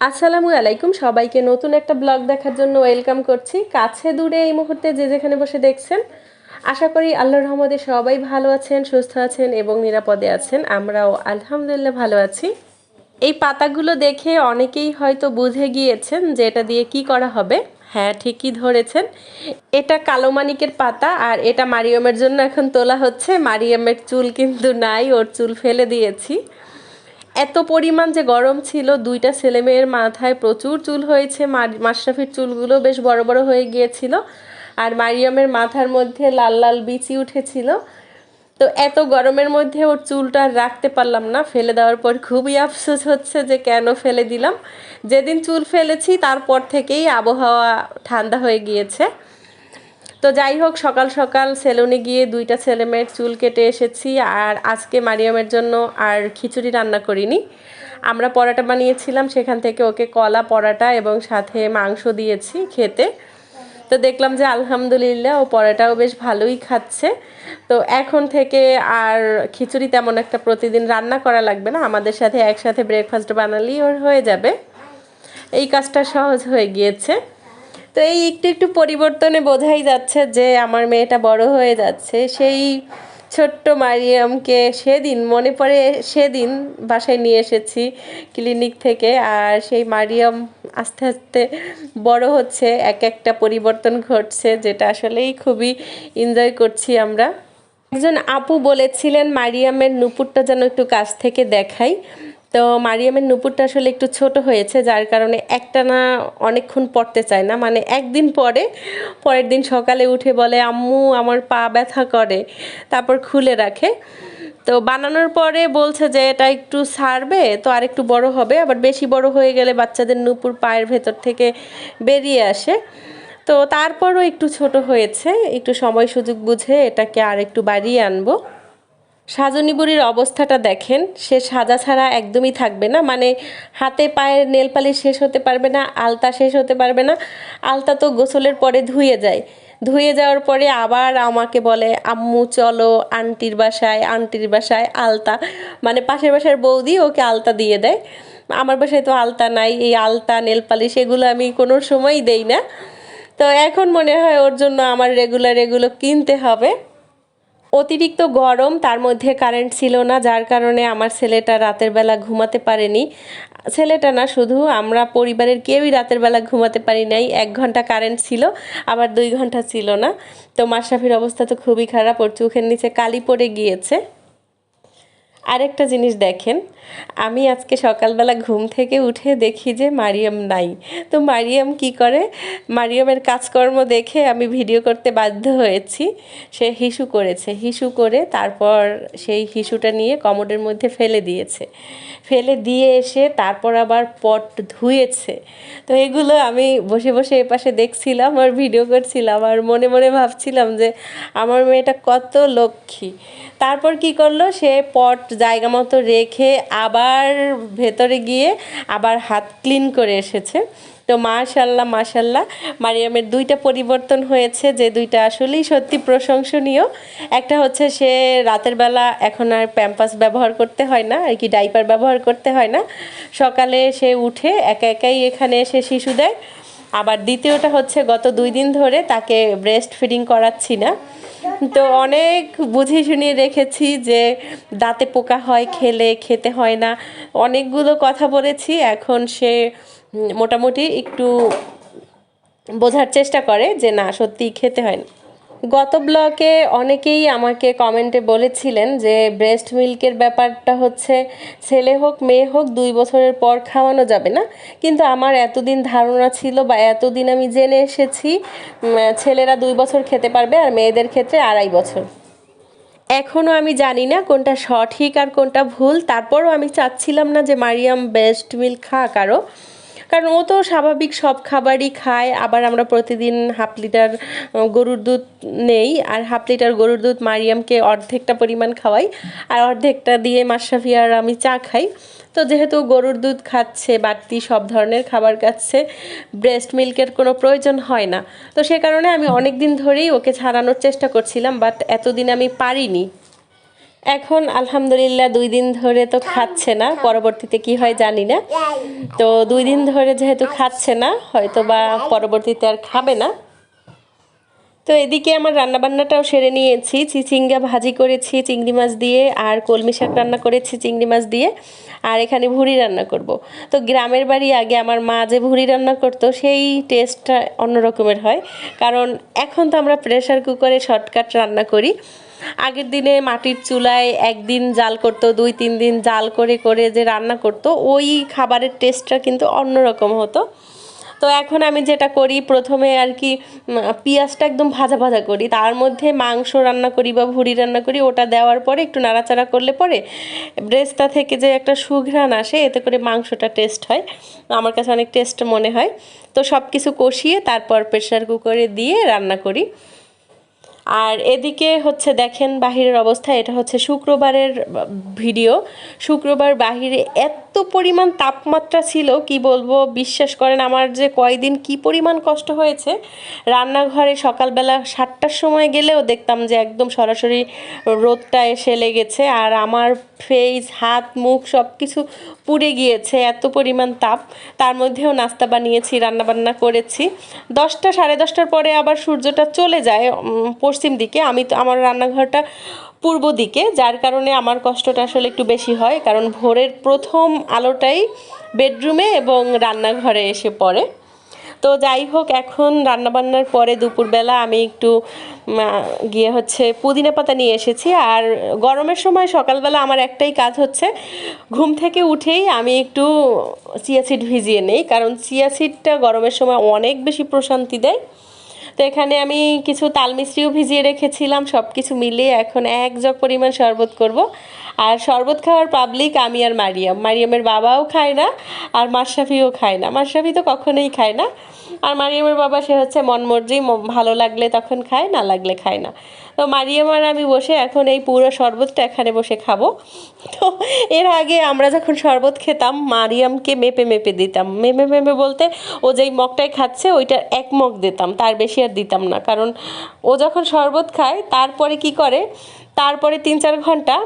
আসসালামু আলাইকুম। সবাইকে নতুন একটা ব্লগ দেখার জন্য ওয়েলকাম করছি। কাছে দূরে এই মুহূর্তে যে যেখানে বসে দেখছেন, আশা করি আল্লাহর রহমতে সবাই ভালো আছেন, সুস্থ আছেন এবং নিরাপদে আছেন। আমরাও আলহামদুলিল্লাহ ভালো আছি। এই পাতাগুলো দেখে অনেকেই হয়তো বুঝে গিয়েছেন যে এটা দিয়ে কি করা হবে। হ্যাঁ ঠিকই ধরেছেন। এটা কালো মানিকের পাতা আর এটা মারিয়মের জন্য এখন তোলা হচ্ছে। মারিয়মের চুল কিন্তু নাই, ওর চুল ফেলে দিয়েছি। এত পরিমাণ যে গরম ছিল, দুইটা ছেলে মেয়ের মাথায় প্রচুর চুল হয়েছে মাশরাফির চুলগুলো বেশ বড় বড় হয়ে গিয়েছিল আর মারিয়ামের মাথার মধ্যে লাল লাল বিচি উঠেছিল। তো এত গরমের মধ্যে ওর চুলটা রাখতে পারলাম না, ফেলে দেওয়ার পর খুবই আফসোস হচ্ছে যে কেন ফেলে দিলাম। যেদিন চুল ফেলেছি, তারপর থেকেই আবহাওয়া ঠান্ডা হয়ে গিয়েছে। তো যাই হোক, সকাল সকাল সেলুনে গিয়ে দুইটা ছেলে মেয়ের চুল কেটে এসেছি আর আজকে মারিয়ামের জন্য আর খিচুড়ি রান্না করিনি। আমরা পরোটা বানিয়েছিলাম, সেখান থেকে ওকে কলা, পরোটা এবং সাথে মাংস দিয়েছি খেতে। তো দেখলাম যে আলহামদুলিল্লাহ ও পরোটাও বেশ ভালোই খাচ্ছে। তো এখন থেকে আর খিচুড়ি তেমন একটা প্রতিদিন রান্না করা লাগবে না, আমাদের সাথে একসাথে ব্রেকফাস্ট বানালেই ওর হয়ে যাবে। এই কাজটা সহজ হয়ে গিয়েছে। তো এই একটু একটু পরিবর্তনে বোঝাই যাচ্ছে যে আমার মেয়েটা বড় হয়ে যাচ্ছে। সেই ছোট্ট মারিয়ামকে সেদিন, মনে পড়ে সেদিন বাসায় নিয়ে এসেছি ক্লিনিক থেকে। আর সেই মারিয়াম আস্তে আস্তে বড় হচ্ছে, এক একটা পরিবর্তন ঘটছে, যেটা আসলেই খুবই এনজয় করছি আমরা। একজন আপু বলেছিলেন, মারিয়ামের নুপুরটা যেন একটু কাছ থেকে দেখাই। তো মারিয়ামের নুপুরটা আসলে একটু ছোট হয়েছে, যার কারণে একটা না অনেকক্ষণ পড়তে চায় না। মানে একদিন পরে, পরের দিন সকালে উঠে বলে, আম্মু, আমার পা ব্যথা করে। তারপর খুলে রাখে। তো বানানোর পরে বলছে যে, এটা একটু সারবে, তো আর একটু বড় হবে। আবার বেশি বড় হয়ে গেলে বাচ্চাদের নুপুর পায়ের ভেতর থেকে বেরিয়ে আসে। তো তারপরও একটু ছোট হয়েছে, একটু সময় সুযোগ বুঝে এটাকে আর একটু বাড়িয়ে আনব। সাজনী বুড়ির অবস্থাটা দেখেন, সে সাজা ছাড়া একদমই থাকবে না। মানে হাতে পায়ের নেল পালিশ শেষ হতে পারবে না, আলতা শেষ হতে পারবে না। আলতা তো গোসলের পরে ধুয়ে যায়। ধুয়ে যাওয়ার পরে আবার আমাকে বলে, আম্মু, চলো আন্টির বাসায় আন্টির বাসায় আলতা। মানে পাশের বাসার বৌদি ওকে আলতা দিয়ে দেয়। আমার বাসায় তো আলতা নাই, এই আলতা, নেল পালিশ এগুলো আমি কোনো সময়ই দেই না। তো এখন মনে হয় ওর জন্য আমার রেগুলার এগুলো কিনতে হবে। অতিরিক্ত গরম, তার মধ্যে কারেন্ট ছিল না, যার কারণে আমার ছেলেটা রাতের বেলা ঘুমাতে পারেনি। ছেলেটা না, শুধু আমরা পরিবারের কেউই রাতের বেলা ঘুমাতে পারি নাই। এক ঘণ্টা কারেন্ট ছিল, আবার দুই ঘণ্টা ছিল না। তো মাশরাফির অবস্থা তো খুবই খারাপ, ওর চোখের নিচে কালি পড়ে গিয়েছে। আরেকটা জিনিস দেখেন, আমি আজকে সকালবেলা ঘুম থেকে উঠে দেখি যে মারিয়াম নাই। তো মারিয়াম কি করে? মারিয়ামের কাজকর্ম দেখে আমি ভিডিও করতে বাধ্য হয়েছি। সে হিসু করেছে, হিসু করে তারপর সেই হিসুটা নিয়ে কমোডের মধ্যে ফেলে দিয়েছে। ফেলে দিয়ে এসে তারপর আবার পট ধুয়েছে। তো এগুলো আমি বসে বসে এপাশে দেখছিলাম আর ভিডিও করছিলাম আর মনে মনে ভাবছিলাম যে আমার মেয়েটা কত লক্ষ্মী। তারপর কি করল? সে পট জায়গা মতো রেখে আবার ভেতরে গিয়ে আবার হাত ক্লিন করে এসেছে। তো মাশাল্লাহ মাশাল্লাহ। মারিয়ামের দুইটা পরিবর্তন হয়েছে, যে দুইটা আসলেই সত্যি প্রশংসনীয়। একটা হচ্ছে সে রাতের বেলা এখন আর প্যাম্পাস ব্যবহার করতে হয় না, আর কি ডাইপার ব্যবহার করতে হয় না। সকালে সে উঠে একা একাই এখানে এসে শিশু দেয়। আবার দ্বিতীয়টা হচ্ছে গত দুই দিন ধরে তাকে ব্রেস্ট ফিডিং করাচ্ছি না। তো অনেক বুঝে শুনিয়ে রেখেছি যে দাঁতে পোকা হয়, খেলে, খেতে হয় না। অনেকগুলো কথা বলেছি, এখন সে মোটামুটি একটু বোঝার চেষ্টা করে যে না, সত্যিই খেতে হয় না। গত ব্লকে অনেকেই আমাকে কমেন্টে বলেছিলেন যে ব্রেস্ট মিল্কের ব্যাপারটা হচ্ছে ছেলে হোক, মেয়ে হোক, দুই বছরের পর খাওয়ানো যাবে না। কিন্তু আমার এতদিন ধারণা ছিল বা এতদিন আমি জেনে এসেছি ছেলেরা দুই বছর খেতে পারবে আর মেয়েদের ক্ষেত্রে আড়াই বছর। এখনও আমি জানি না কোনটা সঠিক আর কোনটা ভুল। তারপরও আমি চাচ্ছিলাম না যে মারিয়াম বেস্ট মিল্ক খাক আরও। কারণ ও তো স্বাভাবিক সব খাবারই খায়, আবার আমরা প্রতিদিন হাফ লিটার গরুর দুধ নেই, আর হাফ লিটার গরুর দুধ মারিয়ামকে অর্ধেকটা পরিমাণ খাওয়াই, আর অর্ধেকটা দিয়ে মাশরাফি আর আমি চা খাই। তো যেহেতু গরুর দুধ খাচ্ছে, বাড়তি সব ধরনের খাবার খাচ্ছে ব্রেস্ট মিল্কের কোনো প্রয়োজন হয় না। তো সে কারণে আমি অনেক দিন ধরেই ওকে ছাড়ানোর চেষ্টা করছিলাম বাট এতদিন আমি পারিনি। এখন আলহামদুলিল্লাহ দুই দিন ধরে তো খাচ্ছে না, পরবর্তীতে কি হয় জানি না। তো দুই দিন ধরে যেহেতু খাচ্ছে না হয়তো বা পরবর্তীতে আর খাবে না। তো এদিকে আমার রান্নাবান্নাটাও সেরে নিয়েছি। চিচিঙ্গা ভাজি করেছি, চিংড়ি মাছ দিয়ে, আর কলমি শাক রান্না করেছি, চিংড়ি মাছ দিয়ে, আর এখানে ভুড়ি রান্না করব। তো গ্রামের বাড়ি আগে আমার মা যে ভুড়ি রান্না করতো, সেই টেস্টটা অন্য রকমের হয়। কারণ এখন তো আমরা প্রেশার কুকারে শর্টকাট রান্না করি। আগের দিনে মাটির চুলায় একদিন জাল করতো, দুই, তিন দিন জাল করে করে যে রান্না করতো, ওই খাবারের টেস্টটা কিন্তু অন্যরকম হতো। তো এখন আমি যেটা করি, প্রথমে আর কি পেঁয়াজটা একদম ভাজা ভাজা করি, তার মধ্যে মাংস রান্না করি বা ভুড়ি রান্না করি, ওটা দেওয়ার পরে একটু নাড়াচাড়া করলে পরে ব্রেস্তা থেকে যে একটা সুঘ্রাণ আসে, এতে করে মাংসটা টেস্ট হয়। আমার কাছে অনেক টেস্ট মনে হয়। তো সব কিছু কষিয়ে তারপর প্রেশার কুকারে দিয়ে রান্না করি। আর এদিকে হচ্ছে দেখেন বাহিরের অবস্থা, এটা হচ্ছে শুক্রবারের ভিডিও। শুক্রবার বাহিরে এত পরিমাণ তাপমাত্রা ছিল, কি বলব, বিশ্বাস করেন আমার যে কয়দিন কি পরিমাণ কষ্ট হয়েছে। রান্নাঘরে সকালবেলা সাতটার সময় গেলেও দেখতাম যে একদম সরাসরি রোদটা এসে লেগেছে আর আমার ফেস হাত, মুখ সব কিছু পুড়ে গিয়েছে, এত পরিমাণ তাপ। তার মধ্যেও নাস্তা বানিয়েছি রান্না বান্না করেছি। দশটা, সাড়ে দশটার পরে আবার সূর্যটা চলে যায় পশ্চিম দিকে, আমি তো আমার রান্নাঘরটা পূর্ব দিকে, যার কারণে আমার কষ্টটা আসলে একটু বেশি হয়, কারণ ভোরের প্রথম আলোটাই বেডরুমে এবং রান্নাঘরে এসে পড়ে। তো যাই হোক, এখন রান্নাবান্নার পরে দুপুরবেলা আমি একটু গিয়ে হচ্ছে পুদিনা পাতা নিয়ে এসেছি। আর গরমের সময় সকালবেলা আমার একটাই কাজ হচ্ছে, ঘুম থেকে উঠেই আমি একটু চিয়া সিড ভিজিয়ে নেই, কারণ চিয়া সিডটা গরমের সময় অনেক বেশি প্রশান্তি দেয়। তো এখানে আমি কিছু তাল মিশ্রিও ভিজিয়ে রেখেছিলাম সব কিছু মিলিয়ে এখন এক জগ পরিমাণ শরবত করব। আর শরবত খাওয়ার পাবলিক আমি আর মারিয়াম। মারিয়ামের বাবাও খায় না, আর মাশরাফিও খায় না। মাশরাফি তো কখনোই খায় না। আর মারিয়ামের বাবা, সে হচ্ছে মনমর্জি, ম- ভালো লাগলে তখন খায়, না লাগলে খায় না। তো মারিয়াম আর আমি বসে এখন এই পুরো শরবতটা এখানে বসে খাব। তো এর আগে আমরা যখন শরবত খেতাম, মারিয়ামকে মেপে মেপে দিতাম। মেপে মেপে বলতে ও যেই মগটাই খাচ্ছে, ওইটার এক মগ দিতাম, তার বেশি আর দিতাম না। কারণ ও যখন শরবত খায়, তারপরে কি করে, তারপরে তিন চার ঘণ্টা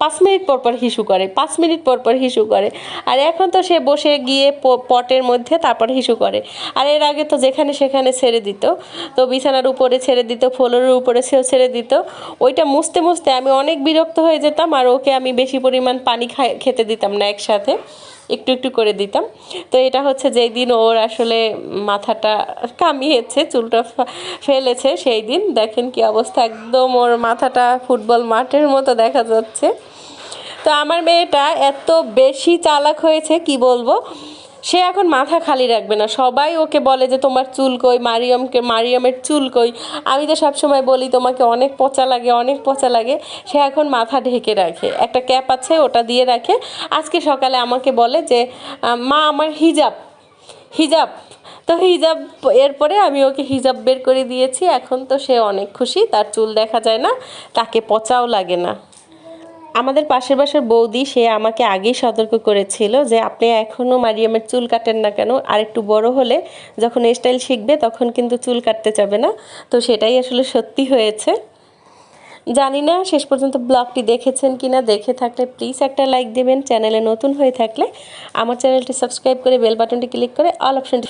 পাঁচ মিনিট পর পর হিসু করে, পাঁচ মিনিট পর পর হিসু করে। আর এখন তো সে বসে গিয়ে পটের মধ্যে তারপর হিসু করে। আর এর আগে তো যেখানে সেখানে ছেড়ে দিত। তো বিছানার উপরে ছেড়ে দিত, ফ্লোরের উপরে সেও ছেড়ে দিত। ওইটা মুছতে মুছতে আমি অনেক বিরক্ত হয়ে যেতাম আর ওকে আমি বেশি পরিমাণ পানি খাই, খেতে দিতাম না একসাথে। একটু একটু করে দিতাম। তো এটা হচ্ছে যেই দিন ওর আসলে মাথাটা কামিয়েছে, চুলটা ফেলেছে সেই দিন দেখেন কি অবস্থা, একদম ওর মাথাটা ফুটবল মাঠের মতো দেখা যাচ্ছে। তো আমার মেয়েটা এত বেশি চালাক হয়েছে, কি বলব? সে এখন মাথা খালি রাখবে না। সবাই ওকে বলে যে, তোমার চুল কই? মারিয়মকে, মারিয়মের চুল কই? আমি তো সবসময় বলি, তোমাকে অনেক পচা লাগে, অনেক পচা লাগে। সে এখন মাথা ঢেকে রাখে। একটা ক্যাপ আছে, ওটা দিয়ে রাখে। আজকে সকালে আমাকে বলে যে মা, আমার হিজাব হিজাব। তো হিজাব, এরপরে আমি ওকে হিজাব বের করে দিয়েছি। এখন তো সে অনেক খুশি, তার চুল দেখা যায় না, তাকে পচাও লাগে না। আমাদের পাশের বাসার বৌদি, সে আমাকে আগেই সতর্ক করেছিল যে আপনি এখনও মারিয়ামের চুল কাটেন না কেন। আর একটু বড় হলে যখন স্টাইল শিখবে তখন কিন্তু চুল কাটতে যাবে না। তো সেটাই আসলে সত্যি হয়েছে। জানি না শেষ পর্যন্ত ব্লগটি দেখেছেন কিনা, দেখে থাকলে প্লিজ একটা লাইক দেবেন। চ্যানেলে নতুন হয়ে থাকলে আমার চ্যানেলটি সাবস্ক্রাইব করে বেল বাটনটি ক্লিক করে অল অপশনটি